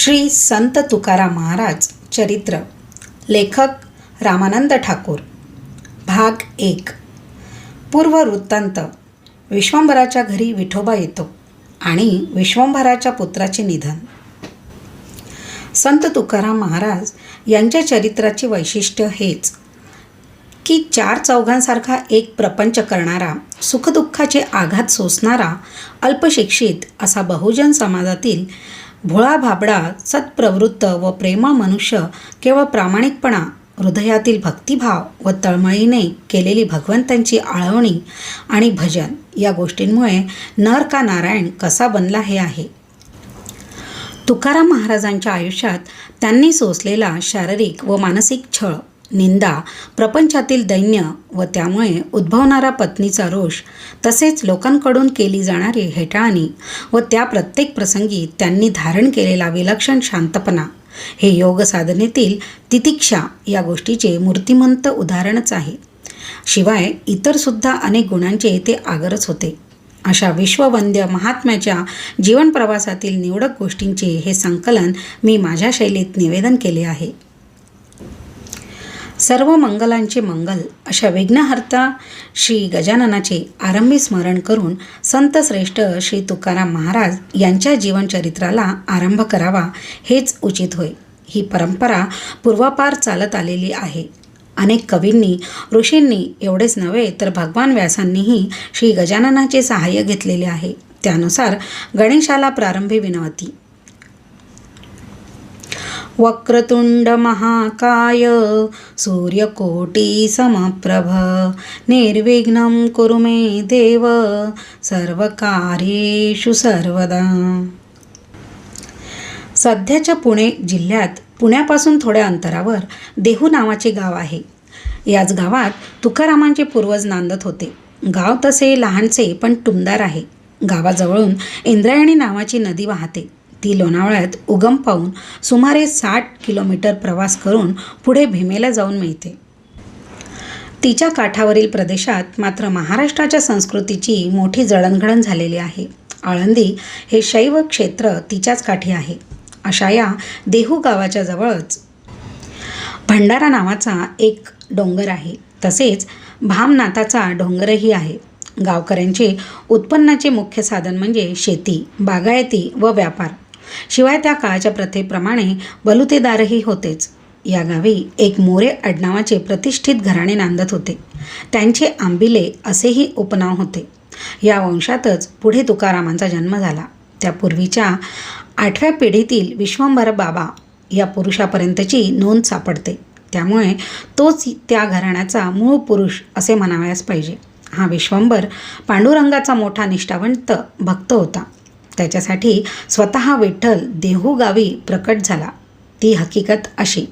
श्री संत तुकाराम महाराज चरित्र. लेखक रामानंद ठाकूर. भाग एक. पूर्व वृत्तांत. विश्वंभराच्या घरी विठोबा येतो आणि विश्वंभराच्या पुत्राचे निधन. संत तुकाराम महाराज यांच्या चरित्राचे वैशिष्ट्य हेच की चार चौघांसारखा एक प्रपंच करणारा सुखदुःखाचे आघात सोसणारा अल्पशिक्षित असा बहुजन समाजातील भोळा भाबडा सत्प्रवृत्त व प्रेमळ मनुष्य केवळ प्रामाणिकपणा हृदयातील भक्तिभाव व तळमळीने केलेली भगवंतांची आळवणी आणि भजन या गोष्टींमुळे नर का नारायण कसा बनला हे आहे. तुकाराम महाराजांच्या आयुष्यात त्यांनी सोसलेला शारीरिक व मानसिक छळ निंदा प्रपंचातील दैन्य व त्यामुळे उद्भवणारा पत्नीचा रोष तसेच लोकांकडून केली जाणारी हेटाळणी व त्या प्रत्येक प्रसंगी त्यांनी धारण केलेला विलक्षण शांतपणा. हे योग साधनेतील तितिक्षा या गोष्टीचे मूर्तिमंत उदाहरणच आहे. शिवाय इतरसुद्धा अनेक गुणांचे ते आगरच होते. अशा विश्ववंद्य महात्म्याच्या जीवनप्रवासातील निवडक गोष्टींचे हे संकलन मी माझ्या शैलीत निवेदन केले आहे. सर्व मंगलांचे मंगल. अशा विघ्नहर्ता श्री गजाननाचे आरंभी स्मरण करून संत श्रेष्ठ श्री तुकाराम महाराज यांच्या जीवनचरित्राला आरंभ करावा हेच उचित होय. ही परंपरा पूर्वापार चालत आलेली आहे. अनेक कवींनी ऋषींनी एवढेच नव्हे तर भगवान व्यासांनीही श्री गजाननाचे सहाय्य घेतलेले आहे. त्यानुसार गणेशाला प्रारंभी विनवती. वक्रतुंड महाकाय सूर्यकोटी समप्रभ निर्विघ्नं कुरु मे देव सर्वकार्येषु सर्वदा। सध्याच्या पुणे जिल्ह्यात पुण्यापासून थोड्या अंतरावर देहू नावाचे गाव आहे. याच गावात तुकारामांचे पूर्वज नांदत होते. गाव तसे लहानसे पण टुमदार आहे. गावाजवळून इंद्रायणी नावाची नदी वाहते. ती लोणावळ्यात उगम पाहून सुमारे साठ किलोमीटर प्रवास करून पुढे भीमेला जाऊन मिळते. तिच्या काठावरील प्रदेशात मात्र महाराष्ट्राच्या संस्कृतीची मोठी जळणघडण झालेली आहे. आळंदी हे शैव क्षेत्र तिच्याच काठी आहे. अशा या देहू गावाच्या जवळच. भंडारा नावाचा एक डोंगर आहे. तसेच भामनाथाचा डोंगरही आहे. गावकऱ्यांचे उत्पन्नाचे मुख्य साधन म्हणजे शेती बागायती व व्यापार. शिवाय त्या काळाच्या प्रथेप्रमाणे बलुतेदारही होतेच. या गावी एक मोरे आडनावाचे प्रतिष्ठित घराणे नांदत होते. त्यांचे आंबिले असेही उपनाव होते. या वंशातच पुढे तुकारामांचा जन्म झाला. त्या पूर्वीच्या आठव्या पिढीतील विश्वंभर बाबा या पुरुषापर्यंतची नोंद सापडते. त्यामुळे तोच त्या घराण्याचा मूळ पुरुष असे म्हणावयास पाहिजे. हा विश्वंभर पांडुरंगाचा मोठा निष्ठावंत भक्त होता. त्याच्यासाठी स्वतः विठ्ठल देहूगावी प्रकट झाला. ती हकीकत अशी.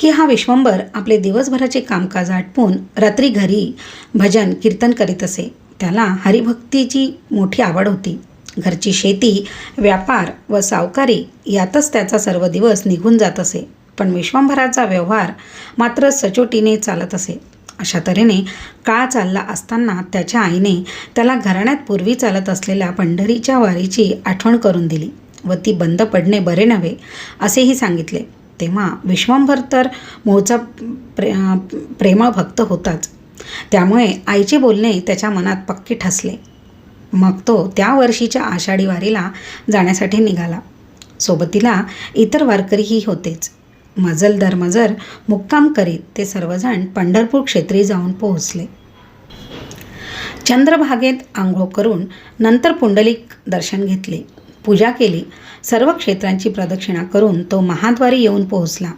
की हा विश्वंभर आपले दिवसभराचे कामकाज आटपून रात्री घरी भजन कीर्तन करीत असे. त्याला हरिभक्तीची मोठी आवड होती. घरची शेती व्यापार व सावकारी यातच त्याचा सर्व दिवस निघून जात असे. पण विश्वंभराचा व्यवहार मात्र सचोटीने चालत असे. अशा तऱ्हेने काळ चालला असताना त्याच्या आईने त्याला घराण्यात पूर्वी चालत असलेल्या पंढरीच्या वारीची आठवण करून दिली व ती बंद पडणे बरे नव्हे असेही सांगितले. तेव्हा विश्वंभर तर मूळचा प्रे प्रेमळ भक्त होताच. त्यामुळे आईचे बोलणे त्याच्या मनात पक्के ठसले. मग तो त्या वर्षीच्या आषाढी वारीला जाण्यासाठी निघाला. सोबतीला इतर वारकरीही होतेच. मजल दर मजर मुक्काम करीत ते सर्वजण पंढरपूर क्षेत्री जाऊन पोहोचले. चंद्रभागेत आंघोळ करून नंतर पुंडलिक दर्शन घेतले. पूजा केली. सर्व क्षेत्रांची प्रदक्षिणा करून तो महाद्वारी येऊन पोहोचला.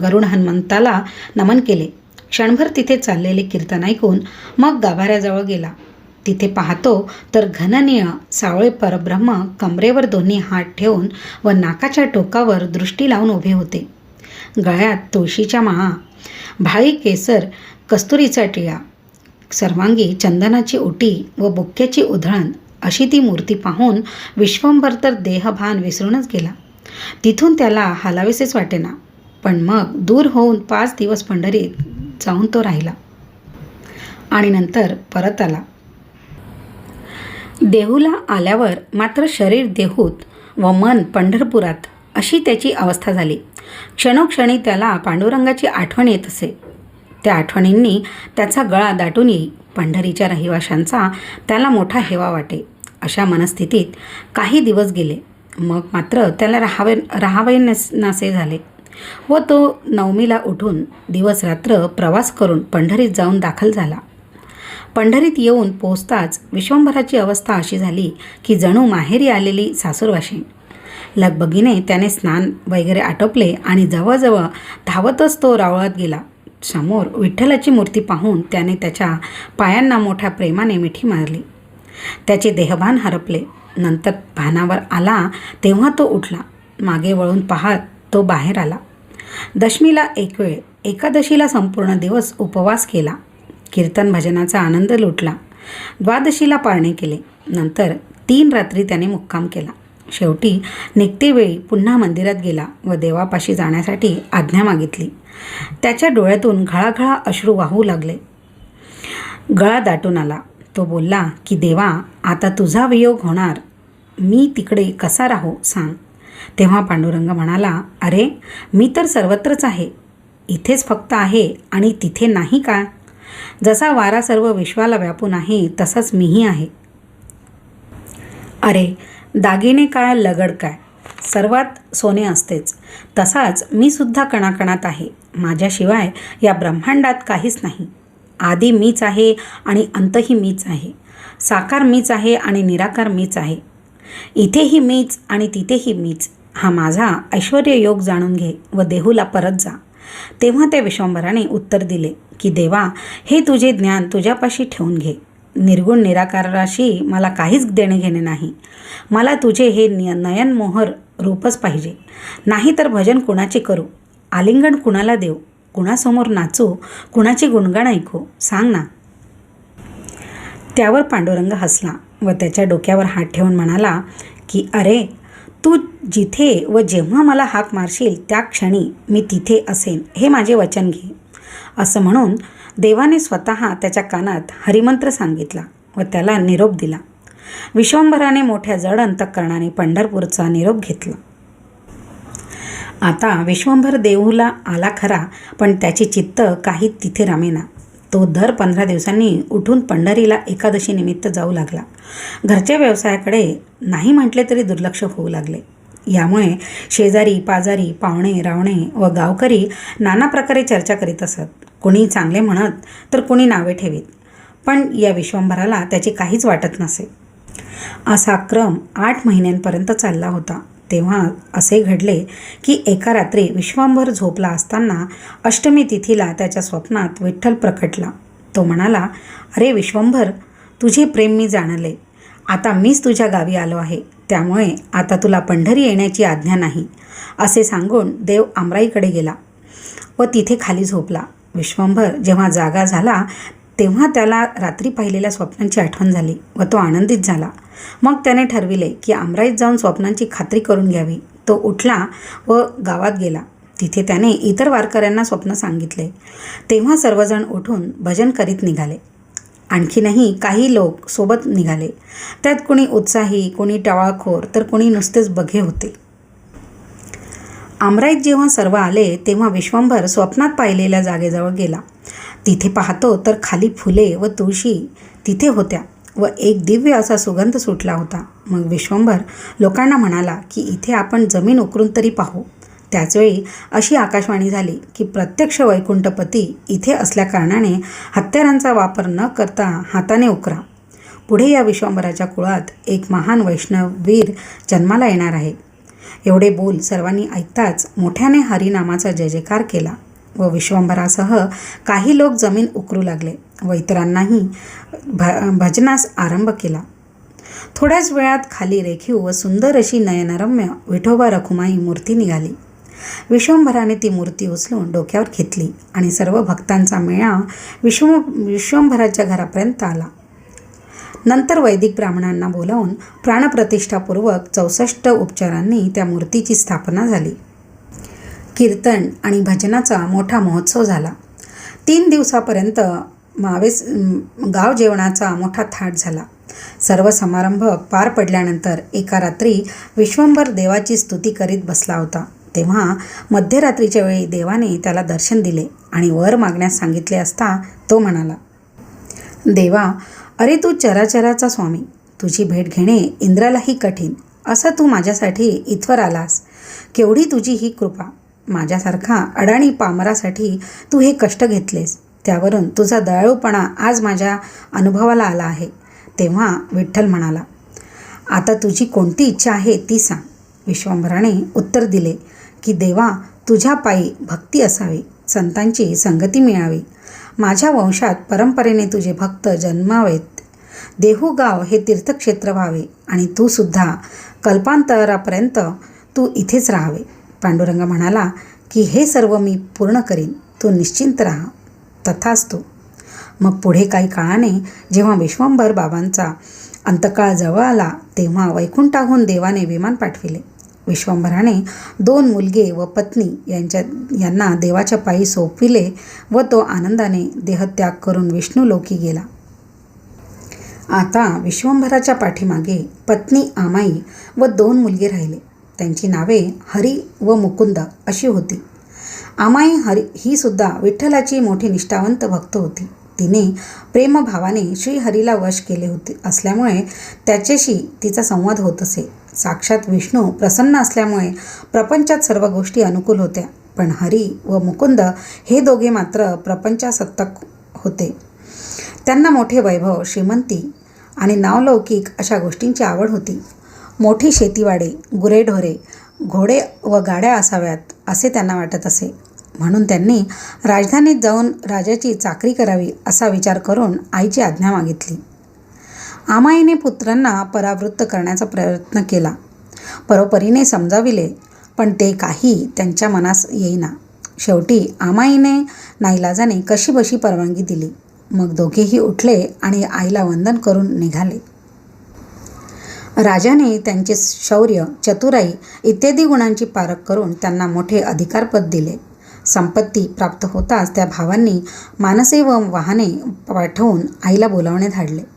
गरुड हनुमंताला नमन केले. क्षणभर तिथे चाललेले कीर्तन ऐकून मग गाभाऱ्याजवळ गेला. तिथे पाहतो तर घननीय सावळे परब्रह्म कमरेवर दोन्ही हात ठेवून व नाकाच्या टोकावर दृष्टी लावून उभे होते. गळ्यात तुळशीच्या महा भाई केसर कस्तुरीचा टिळा सर्वांगी चंदनाची ओटी व बुक्क्याची उधळण अशी ती मूर्ती पाहून विश्वंभर तर देहभान विसरूनच गेला. तिथून त्याला हालावेसेच वाटेना पण मग दूर होऊन पाच दिवस पंढरीत जाऊन तो राहिला आणि नंतर परत आला. देहूला आल्यावर मात्र शरीर देहूत व मन पंढरपुरात अशी त्याची अवस्था झाली. क्षणोक्षणी त्याला पांडुरंगाची आठवण येत असे. त्या आठवणींनी त्याचा गळा दाटून येई. पंढरीच्या रहिवाशांचा त्याला मोठा हेवा वाटे. अशा मनस्थितीत काही दिवस गेले. मग मात्र त्याला राहावे राहावे नस नासे झाले. व तो नवमीला उठून दिवस रात्र प्रवास करून पंढरीत जाऊन दाखल झाला. पंढरीत येऊन पोहोचताच विश्वंभराची अवस्था अशी झाली की जणू माहेरी आलेली सासूरवाशी. लगबगीने त्याने स्नान वगैरे आटोपले आणि जवळजवळ धावतच तो रावळात गेला. समोर विठ्ठलाची मूर्ती पाहून त्याने त्याच्या पायांना मोठ्या प्रेमाने मिठी मारली. त्याचे देहभान हरपले. नंतर भानावर आला तेव्हा तो उठला. मागे वळून पाहत तो बाहेर आला. दशमीला एक वेळ एकादशीला संपूर्ण दिवस उपवास केला. कीर्तन भजनाचा आनंद लुटला. द्वादशीला पाळणे केले. नंतर तीन रात्री त्याने मुक्काम केला. शेवटी निघतेवेळी पुन्हा मंदिरात गेला व देवापाशी जाण्यासाठी आज्ञा मागितली. त्याच्या डोळ्यातून घळाघळा अश्रू वाहू लागले. गळा दाटून आला. तो बोलला की देवा आता तुझा वियोग होणार. मी तिकडे कसा राहू सांग. तेव्हा पांडुरंग म्हणाला अरे मी तर सर्वत्रच आहे. इथेच फक्त आहे आणि तिथे नाही का? जसा वारा सर्व विश्वाला व्यापून आहे तसंच मीही आहे. अरे दागिने काय लगड काय? सर्वात सोने असतेच. तसाच मी सुद्धा कणाकणात आहे. माझ्याशिवाय या ब्रह्मांडात काहीच नाही. आधी मीच आहे आणि अंतही मीच आहे. साकार मीच आहे आणि निराकार मीच आहे. इथेही मीच आणि तिथेही मीच. हा माझा ऐश्वर योग जाणून घे व देहूला परत जा. तेव्हा त्या विश्वंभराने उत्तर दिले की देवा हे तुझे ज्ञान तुझ्यापाशी ठेवून घे. निर्गुण निराकाराशी मला काहीच देणे घेणे नाही. मला तुझे हे नयनमोहर रूपच पाहिजे. नाही तर भजन कुणाचे करू? आलिंगन कुणाला देऊ? कुणासमोर नाचू? कुणाची गुणगाण ऐकू? सांग ना. त्यावर पांडुरंग हसला व त्याच्या डोक्यावर हात ठेवून म्हणाला की अरे तू जिथे व जेव्हा मला हाक मारशील त्या क्षणी मी तिथे असेन. हे माझे वचन घे. असं म्हणून देवाने स्वतः त्याच्या कानात हरिमंत्र सांगितला व त्याला निरोप दिला. विश्वंभराने मोठ्या जड अंतकरणाने पंढरपूरचा निरोप घेतला. आता विश्वंभर देहूला आला खरा पण त्याचे चित्त काही तिथे रामेना. तो दर पंधरा दिवसांनी उठून पंढरीला एकादशी निमित्त जाऊ लागला. घरच्या व्यवसायाकडे नाही म्हटले तरी दुर्लक्ष होऊ लागले. यामुळे शेजारी पाजारी पाहुणे रावणे व गावकरी नाना प्रकारे चर्चा करीत असत. कोणी चांगले म्हणत तर कोणी नावे ठेवीत. पण या विश्वंभराला त्याची काहीच वाटत नसे. असा क्रम आठ महिन्यांपर्यंत चालला होता. तेव्हा असे घडले की एका रात्री विश्वंभर झोपला असताना अष्टमी तिथीला त्याच्या स्वप्नात विठ्ठल प्रकटला. तो म्हणाला अरे विश्वंभर तुझे प्रेम मी जाणले. आता मीच तुझ्या गावी आलो आहे. त्यामुळे आता तुला पंढरी येण्याची आज्ञा नाही. असे सांगून देव आमराईकडे गेला व तिथे खाली झोपला. विश्वंभर जेव्हा जागा झाला तेव्हा त्याला रात्री पाहिलेल्या स्वप्नांची आठवण झाली व तो आनंदित झाला. मग त्याने ठरविले की आमराईत जाऊन स्वप्नांची खात्री करून घ्यावी. तो उठला व गावात गेला. तिथे त्याने इतर वारकऱ्यांना स्वप्न सांगितले. तेव्हा सर्वजण उठून भजन करीत निघाले. आणखीनही काही लोक सोबत निघाले. त्यात कोणी उत्साही कोणी टवाळखोर तर कोणी नुसतेच बघे होते. आमराईत जेव्हा सर्व आले तेव्हा विश्वंभर स्वप्नात पाहिलेल्या जागेजवळ गेला. तिथे पाहतो तर खाली फुले व तुळशी तिथे होत्या व एक दिव्य असा सुगंध सुटला होता. मग विश्वंभर लोकांना म्हणाला की इथे आपण जमीन उकरून तरी पाहू. त्याचवेळी अशी आकाशवाणी झाली की प्रत्यक्ष वैकुंठपती इथे असल्याकारणाने हत्यारांचा वापर न करता हाताने उकरा. पुढे या विश्वंभराच्या कुळात एक महान वैष्णववीर जन्माला येणार आहे. एवढे बोल सर्वांनी ऐकताच मोठ्याने हरिनामाचा जय जयकार केला व विश्वंभरासह काही लोक जमीन उकरू लागले व इतरांनाही भ भजनास आरंभ केला. थोड्याच वेळात खाली रेखीव व सुंदर अशी नयनरम्य विठोबा रखुमाई मूर्ती निघाली. विश्वंभराने ती मूर्ती उचलून डोक्यावर घेतली आणि सर्व भक्तांचा मेळा विश्व विश्वंभराच्या घरापर्यंत आला. नंतर वैदिक ब्राह्मणांना बोलावून प्राणप्रतिष्ठापूर्वक चौसष्ट उपचारांनी त्या मूर्तीची स्थापना झाली. कीर्तन आणि भजनाचा मोठा महोत्सव झाला. तीन दिवसापर्यंत मावेस गाव जेवणाचा मोठा थाट झाला. सर्व समारंभ पार पडल्यानंतर एका रात्री विश्वंभर देवाची स्तुती करीत बसला होता. तेव्हा मध्यरात्रीच्या वेळी देवाने त्याला दर्शन दिले आणि वर मागण्यास सांगितले असता तो म्हणाला देवा अरे तू चराचराचा स्वामी. तुझी भेट घेणे इंद्रालाही कठीण. असं तू माझ्यासाठी इथवर आलास. केवढी तुझी ही कृपा. माझ्यासारखा अडाणी पामरासाठी तू हे कष्ट घेतलेस. त्यावरून तुझा दयाळूपणा आज माझ्या अनुभवाला आला आहे. तेव्हा विठ्ठल म्हणाला आता तुझी कोणती इच्छा आहे ती सांग. विश्वंभराने उत्तर दिले की देवा तुझ्या पायी भक्ती असावी. संतांची संगती मिळावी. माझ्या वंशात परंपरेने तुझे भक्त जन्मावेत. देहू गाव हे तीर्थक्षेत्र व्हावे आणि तू सुद्धा कल्पांतरापर्यंत तू इथेच राहावे. पांडुरंग म्हणाला की हे सर्व मी पूर्ण करीन. तू निश्चिंत राहा. तथाच तू मग पुढे काही काळाने जेव्हा विश्वंभर बाबांचा अंतकाळ जवळ आला तेव्हा वैकुंठाहून देवाने विमान पाठविले. विश्वंभराने दोन मुलगे व पत्नी यांच्या यांना देवाच्या पायी सोपविले व तो आनंदाने देहत्याग करून विष्णुलोकी गेला. आता विश्वंभराच्या पाठीमागे पत्नी आमाई व दोन मुलगे राहिले. त्यांची नावे हरी व मुकुंद अशी होती. आमाई हरी ही सुद्धा विठ्ठलाची मोठी निष्ठावंत भक्त होती. तिने प्रेमभावाने श्रीहरीला वश केले होते असल्यामुळे त्याच्याशी तिचा संवाद होत असे. साक्षात विष्णू प्रसन्न असल्यामुळे प्रपंचात सर्व गोष्टी अनुकूल होत्या. पण हरी व मुकुंद हे दोघे मात्र प्रपंचासत्तक होते. त्यांना मोठे वैभव श्रीमंती आणि नावलौकिक अशा गोष्टींची आवड होती. मोठी शेतीवाडे गुरेढोरे घोडे व गाड्या असाव्यात असे त्यांना वाटत असे. म्हणून त्यांनी राजधानीत जाऊन राजाची चाकरी करावी असा विचार करून आईची आज्ञा मागितली. आमाईने पुत्रांना परावृत्त करण्याचा प्रयत्न केला. परोपरीने समजाविले पण ते काही त्यांच्या मनास येईना. शेवटी आमाईने नाईलाजाने कशीबशी परवानगी दिली. मग दोघेही उठले आणि आईला वंदन करून निघाले. राजाने त्यांचे शौर्य चतुराई इत्यादी गुणांची पारख करून त्यांना मोठे अधिकारपद दिले. संपत्ती प्राप्त होताच त्या भावांनी मानसे व वाहने पाठवून आईला बोलावणे धाडले.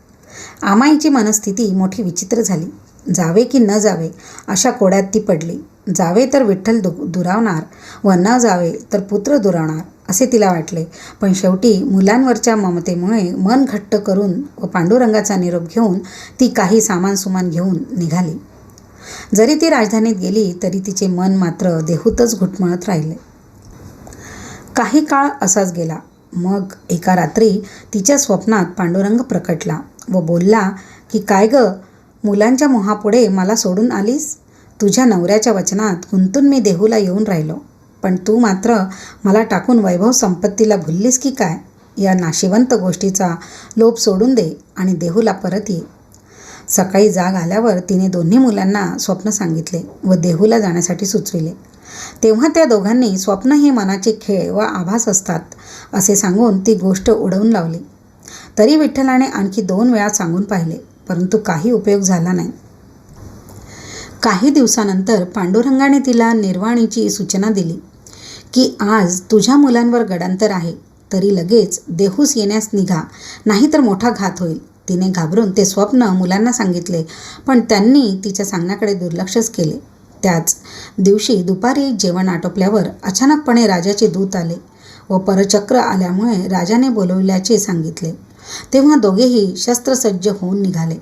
आमाईची मनस्थिती मोठी विचित्र झाली. जावे की न जावे अशा कोड्यात ती पडली. जावे तर विठ्ठल दु दुरावणार व न जावे तर पुत्र दुरावणार असे तिला वाटले. पण शेवटी मुलांवरच्या ममतेमुळे मन घट्ट करून व पांडुरंगाचा निरोप घेऊन ती काही सामान सुमान घेऊन निघाली. जरी ती राजधानीत गेली तरी तिचे मन मात्र देहूतच घुटमळत राहिले. काही काळ असाच गेला. मग एका रात्री तिच्या स्वप्नात पांडुरंग प्रकटला. व बोलला की काय ग मुलांच्या मोहापुढे मला सोडून आलीस? तुझ्या नवऱ्याच्या वचनात गुंतून मी देहूला येऊन राहिलो. पण तू मात्र मला टाकून वैभव संपत्तीला भुललीस की काय? या नाशिवंत गोष्टीचा लोभ सोडून दे आणि देहूला परत ये. सकाळी जाग आल्यावर तिने दोन्ही मुलांना स्वप्न सांगितले व देहूला जाण्यासाठी सुचविले. तेव्हा त्या दोघांनी स्वप्न हे मनाचे खेळ व आभास असतात असे सांगून ती गोष्ट उडवून लावली. तरी विठ्ठलाने आणखी दोन वेळा सांगून पाहिले परंतु काही उपयोग झाला नाही. काही दिवसानंतर पांडुरंगाने तिला निर्वाणीची सूचना दिली की आज तुझ्या मुलांवर गडांतर आहे तरी लगेच देहूस येण्यास निघा नाहीतर मोठा घात होईल. तिने घाबरून ते स्वप्न मुलांना सांगितले पण त्यांनी तिच्या सांगण्याकडे दुर्लक्षच केले. त्याच दिवशी दुपारी जेवण आटोपल्यावर अचानकपणे राजाचे दूत आले व परचक्र आल्यामुळे राजाने बोलवल्याचे सांगितले. तेव्हा दोघेही शस्त्रसज्ज होऊन निघाले.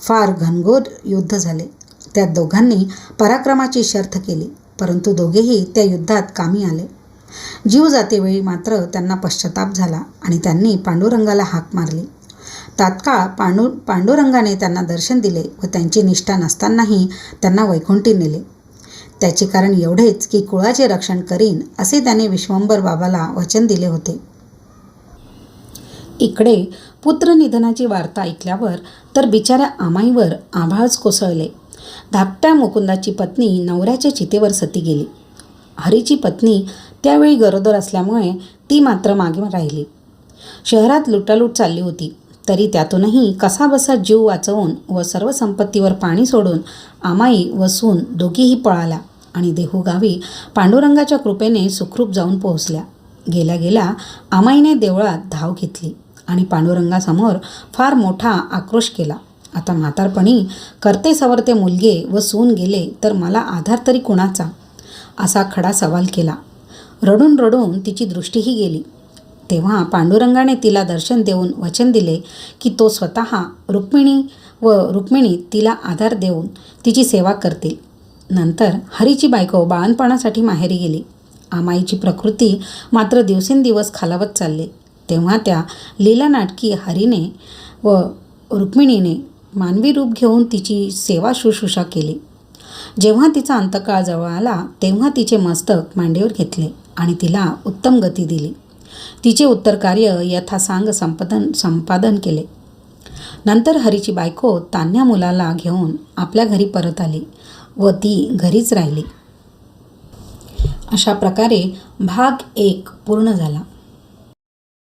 फार घनघोर युद्ध झाले. त्या दोघांनी पराक्रमाची शर्थ केली परंतु दोघेही त्या युद्धात कामी आले. जीव जातेवेळी मात्र त्यांना पश्चाताप झाला आणि त्यांनी पांडुरंगाला हाक मारली. तात्काळ पांडु पांडुरंगाने त्यांना दर्शन दिले व त्यांची निष्ठा नसतानाही त्यांना वैकुंठी नेले. त्याचे कारण एवढेच की कुळाचे रक्षण करीन असे त्याने विश्वंभर बाबाला वचन दिले होते. इकडे पुत्र निधनाची वार्ता ऐकल्यावर तर बिचाऱ्या आमाईवर आभाळच कोसळले. धाकट्या मुकुंदाची पत्नी नवऱ्याच्या चितेवर सती गेली. हरीची पत्नी त्यावेळी गरोदर असल्यामुळे ती मात्र मागे राहिली. शहरात लुटालूट चालली होती. तरी त्यातूनही कसाबसा जीव वाचवून व सर्व संपत्तीवर पाणी सोडून आमाई व सून दोघीही पळाल्या आणि देहूगावी पांडुरंगाच्या कृपेने सुखरूप जाऊन पोहोचल्या. गेल्या गेल्या आमाईने देवळात धाव घेतली. आणि पांडुरंगासमोर फार मोठा आक्रोश केला. आता म्हातारपणी करते सवरते मुलगे व सून गेले तर मला आधार तरी कुणाचा? असा खडा सवाल केला. रडून रडून तिची दृष्टीही गेली. तेव्हा पांडुरंगाने तिला दर्शन देऊन वचन दिले की तो स्वतः रुक्मिणी व रुक्मिणी तिला आधार देऊन तिची सेवा करतील. नंतर हरीची बायको बाळणपणासाठी माहेरी गेली. आमाईची प्रकृती मात्र दिवसेंदिवस खालावत चालली. तेव्हा त्या लीला नाटकी हरीने व रुक्मिणीने मानवी रूप घेऊन तिची सेवा शुश्रूषा केली. जेव्हा तिचा अंतकाळ जवळ आला तेव्हा तिचे मस्तक मांडीवर घेतले आणि तिला उत्तम गती दिली. तिचे उत्तर कार्य यथासांग संपादन संपादन केले. नंतर हरीची बायको तान्ह्या मुलाला घेऊन आपल्या घरी परत आली व ती घरीच राहिली. अशा प्रकारे भाग एक पूर्ण झाला.